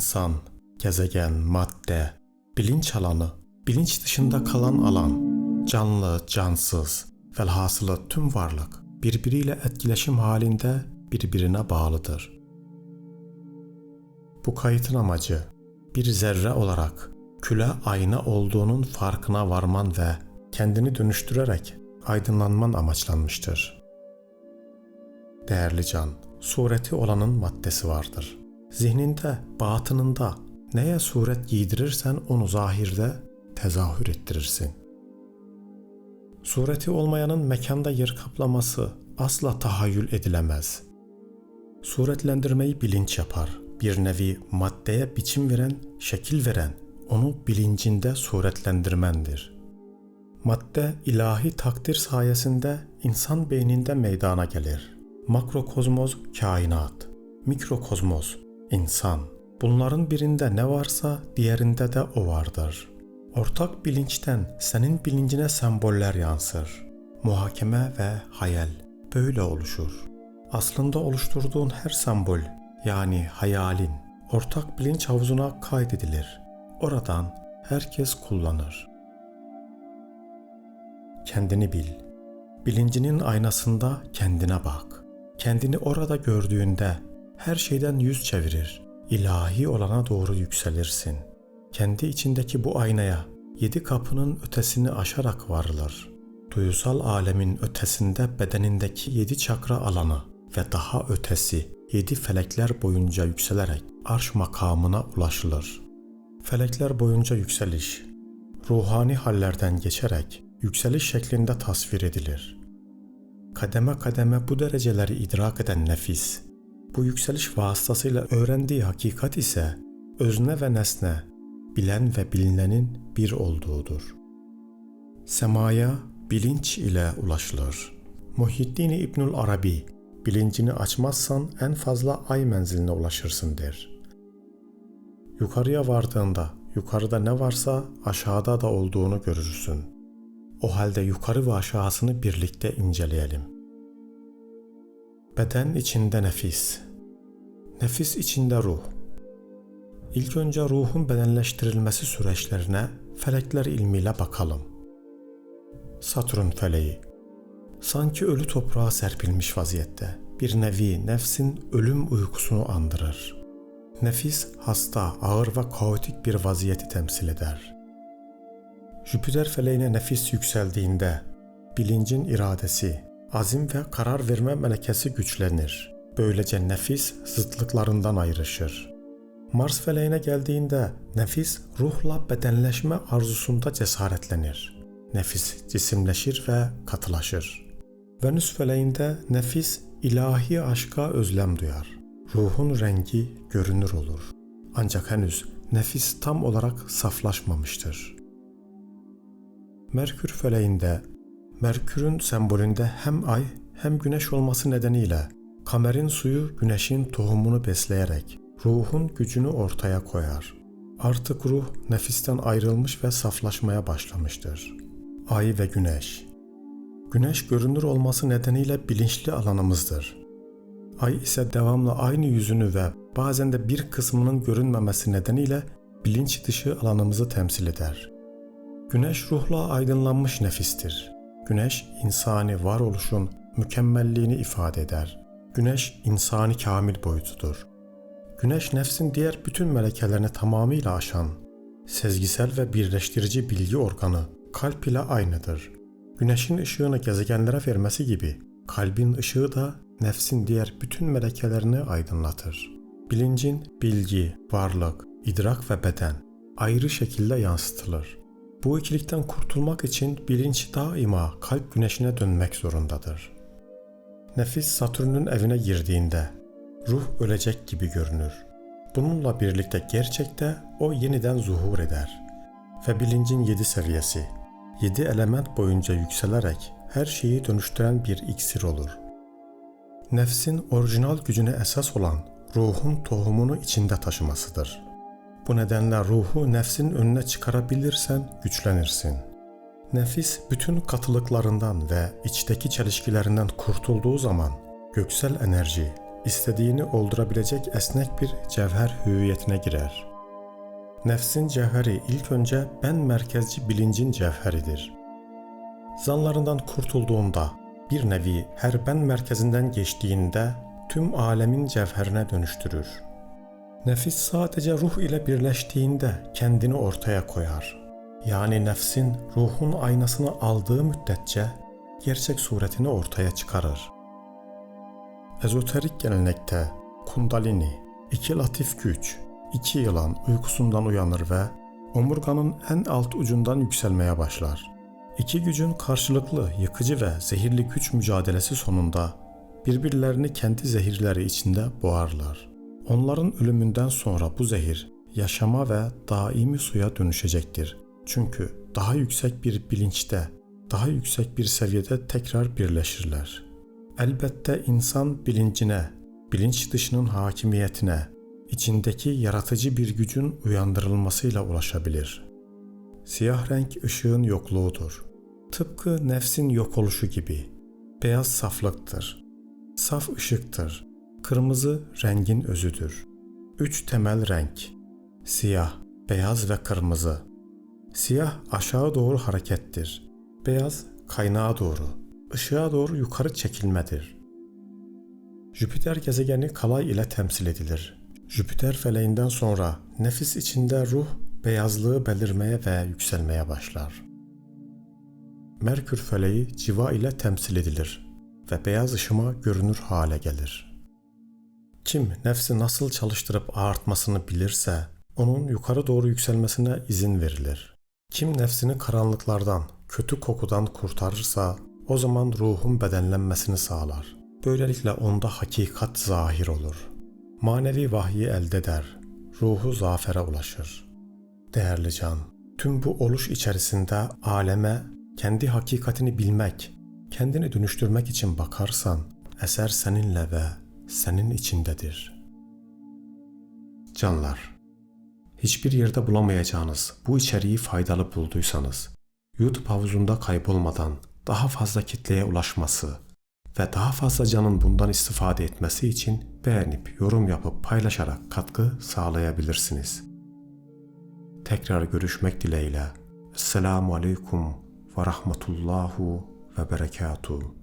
insan, gezegen, madde, bilinç alanı, bilinç dışında kalan alan, canlı, cansız, velhasılı tüm varlık birbiriyle etkileşim halinde birbirine bağlıdır. Bu kayıtın amacı bir zerre olarak küle ayna olduğunun farkına varman ve kendini dönüştürerek aydınlanman amaçlanmıştır. Değerli can, sureti olanın maddesi vardır. Zihninde, batınında neye suret giydirirsen onu zahirde tezahür ettirirsin. Sureti olmayanın mekanda yer kaplaması asla tahayyül edilemez. Suretlendirmeyi bilinç yapar. Bir nevi maddeye biçim veren, şekil veren, onu bilincinde suretlendirmendir. Madde ilahi takdir sayesinde insan beyninde meydana gelir. Makrokozmoz kainat, mikrokozmoz insan. Bunların birinde ne varsa diğerinde de o vardır. Ortak bilinçten senin bilincine semboller yansır. Muhakeme ve hayal böyle oluşur. Aslında oluşturduğun her sembol yani hayalin ortak bilinç havuzuna kaydedilir. Oradan herkes kullanır. Kendini bil. Bilincinin aynasında kendine bak. Kendini orada gördüğünde her şeyden yüz çevirir. ilahi olana doğru yükselirsin. Kendi içindeki bu aynaya yedi kapının ötesini aşarak varılır. Duyusal alemin ötesinde bedenindeki yedi çakra alanı ve daha ötesi yedi felekler boyunca yükselerek arş makamına ulaşılır. Felekler boyunca yükseliş, ruhani hallerden geçerek yükseliş şeklinde tasvir edilir. Kademe kademe bu dereceleri idrak eden nefis, bu yükseliş vasıtasıyla öğrendiği hakikat ise özne ve nesne, bilen ve bilinenin bir olduğudur. Semaya bilinç ile ulaşılır. Muhyiddin İbnül Arabi, bilincini açmazsan en fazla ay menziline ulaşırsın der. Yukarıya vardığında yukarıda ne varsa aşağıda da olduğunu görürsün. O halde yukarı ve aşağısını birlikte inceleyelim. Beden içinde nefis. Nefis içinde ruh. İlk önce ruhun bedenleştirilmesi süreçlerine felekler ilmiyle bakalım. Satürn feleği. Sanki ölü toprağa serpilmiş vaziyette. Bir nevi nefsin ölüm uykusunu andırır. Nefis hasta, ağır ve kaotik bir vaziyeti temsil eder. Jüpiter feleğine nefis yükseldiğinde bilincin iradesi, azim ve karar verme melekesi güçlenir. Böylece nefis zıtlıklarından ayrışır. Mars feleğine geldiğinde nefis ruhla bedenleşme arzusunda cesaretlenir. Nefis cisimleşir ve katılaşır. Venüs feleğinde nefis ilahi aşka özlem duyar. Ruhun rengi görünür olur. Ancak henüz nefis tam olarak saflaşmamıştır. Merkür feleğinde Merkür'ün sembolünde hem ay hem güneş olması nedeniyle kamerin suyu güneşin tohumunu besleyerek ruhun gücünü ortaya koyar. Artık ruh nefisten ayrılmış ve saflaşmaya başlamıştır. Ay ve güneş Güneş görünür olması nedeniyle bilinçli alanımızdır. Ay ise devamlı aynı yüzünü ve bazen de bir kısmının görünmemesi nedeniyle bilinç dışı alanımızı temsil eder. Güneş ruhla aydınlanmış nefistir. Güneş insani varoluşun mükemmelliğini ifade eder. Güneş insani kamil boyutudur. Güneş nefsin diğer bütün melekelerini tamamıyla aşan, sezgisel ve birleştirici bilgi organı kalp ile aynıdır. Güneşin ışığını gezegenlere vermesi gibi kalbin ışığı da nefsin diğer bütün melekelerini aydınlatır. Bilincin bilgi, varlık, idrak ve beden ayrı şekilde yansıtılır. Bu ikilikten kurtulmak için bilinç daima kalp güneşine dönmek zorundadır. Nefis Satürn'ün evine girdiğinde ruh ölecek gibi görünür. Bununla birlikte gerçekte o yeniden zuhur eder ve bilincin yedi seviyesi, yedi element boyunca yükselerek her şeyi dönüştüren bir iksir olur. Nefsin orijinal gücüne esas olan ruhun tohumunu içinde taşımasıdır. Bu nedenle ruhu nefsin önüne çıkarabilirsen güçlenirsin. Nefis bütün katılıklarından ve içteki çelişkilerinden kurtulduğu zaman göksel enerji, istediğini oldurabilecek esnek bir cevher hüviyetine girer. Nefsin cevheri ilk önce ben merkezci bilincin cevheridir. Zanlarından kurtulduğunda, bir nevi her ben merkezinden geçtiğinde tüm alemin cevherine dönüştürür. Nefis sadece ruh ile birleştiğinde kendini ortaya koyar. Yani nefsin ruhun aynasını aldığı müddetçe gerçek suretini ortaya çıkarır. Ezoterik gelenekte kundalini, iki latif güç, iki yılan uykusundan uyanır ve omurganın en alt ucundan yükselmeye başlar. İki gücün karşılıklı yıkıcı ve zehirli güç mücadelesi sonunda birbirlerini kendi zehirleri içinde boğarlar. Onların ölümünden sonra bu zehir yaşama ve daimi suya dönüşecektir. Çünkü daha yüksek bir bilinçte, daha yüksek bir seviyede tekrar birleşirler. Elbette insan bilincine, bilinç dışının hakimiyetine, içindeki yaratıcı bir gücün uyandırılmasıyla ulaşabilir. Siyah renk ışığın yokluğudur. Tıpkı nefsin yok oluşu gibi. Beyaz saflıktır. Saf ışıktır. Kırmızı rengin özüdür. Üç temel renk. Siyah, beyaz ve kırmızı. Siyah aşağı doğru harekettir. Beyaz kaynağa doğru, ışığa doğru yukarı çekilmedir. Jüpiter gezegeni kalay ile temsil edilir. Jüpiter feleğinden sonra nefis içinde ruh beyazlığı belirmeye ve yükselmeye başlar. Merkür feleği civa ile temsil edilir ve beyaz ışıma görünür hale gelir. Kim nefsi nasıl çalıştırıp ağartmasını bilirse onun yukarı doğru yükselmesine izin verilir. Kim nefsini karanlıklardan, kötü kokudan kurtarırsa o zaman ruhun bedenlenmesini sağlar. Böylelikle onda hakikat zahir olur. Manevi vahyi elde eder. Ruhu zafere ulaşır. Değerli can, tüm bu oluş içerisinde aleme kendi hakikatini bilmek, kendini dönüştürmek için bakarsan eser seninle ve senin içindedir. Canlar, hiçbir yerde bulamayacağınız bu içeriği faydalı bulduysanız, YouTube havuzunda kaybolmadan daha fazla kitleye ulaşması ve daha fazla canın bundan istifade etmesi için beğenip yorum yapıp paylaşarak katkı sağlayabilirsiniz. Tekrar görüşmek dileğiyle. Esselamu Aleyküm ve Rahmetullahu ve Berekatuhu.